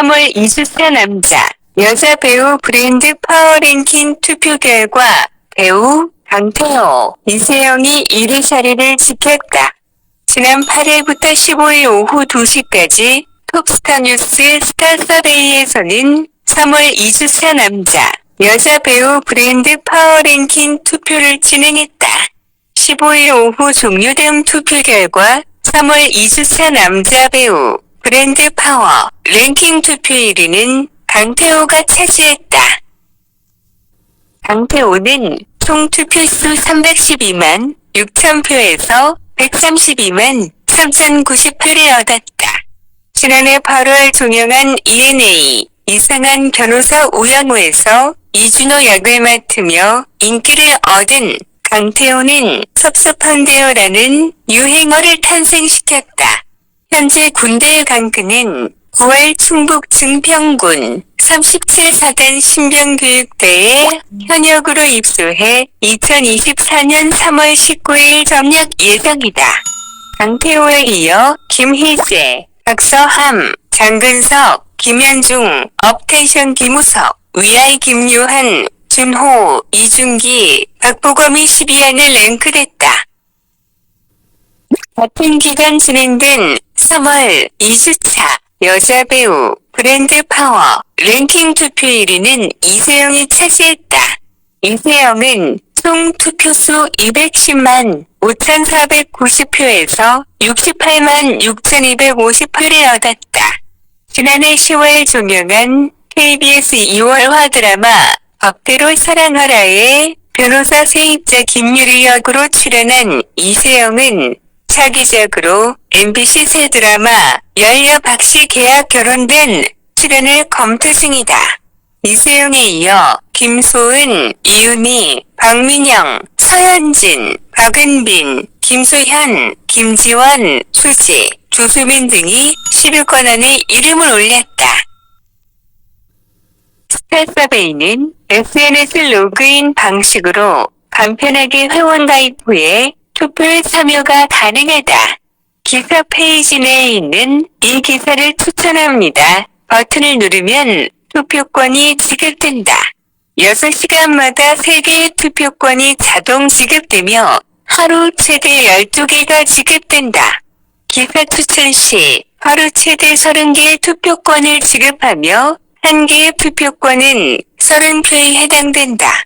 3월 24 남자, 여자 배우 브랜드 파워랭킹 투표 결과 배우 강태호, 이세영이 1위 자리를 지켰다. 지난 8일부터 15일 오후 2시까지 톱스타 뉴스 스타서데이에서는 3월 24 남자, 여자 배우 브랜드 파워랭킹 투표를 진행했다. 15일 오후 종료된 투표 결과 3월 24 남자 배우 브랜드 파워 랭킹 투표 1위는 강태호가 차지했다. 강태호는 총 투표수 312만 6천 표에서 132만 3,098을 얻었다. 지난해 8월 종영한 ENA 이상한 변호사 오영호에서 이준호 역을 맡으며 인기를 얻은 강태호는 섭섭한데요라는 유행어를 탄생시켰다. 현재 군대에 간 그는 9월 충북 증평군 37사단 신병교육대에 현역으로 입소해 2024년 3월 19일 점령 예정이다. 강태호에 이어 김희재, 박서함, 장근석, 김현중, 업텐션 김우석, 위아이 김유한, 준호, 이준기, 박보검이 12안을 랭크됐다. 같은 기간 진행된 3월 2주차 여자 배우 브랜드 파워 랭킹 투표 1위는 이세영이 차지했다. 이세영은 총 투표수 210만 5,490표에서 68만 6,258을 얻었다. 지난해 10월 종영한 KBS 2월화 드라마 법대로 사랑하라의 변호사 세입자 김유리 역으로 출연한 이세영은 차기적으로 MBC 새 드라마 열려 박씨 계약 결혼된 출연을 검토 중이다. 이세영에 이어 김소은, 이윤희, 박민영, 서현진, 박은빈, 김소현, 김지원, 수지, 조수민 등이 10위권 안에 이름을 올렸다. 스타서베이는 SNS 로그인 방식으로 간편하게 회원 가입 후에 투표에 참여가 가능하다. 기사 페이지 내에 있는 이 기사를 추천합니다. 버튼을 누르면 투표권이 지급된다. 6시간마다 3개의 투표권이 자동 지급되며 하루 최대 12개가 지급된다. 기사 추천 시 하루 최대 30개의 투표권을 지급하며 1개의 투표권은 30표에 해당된다.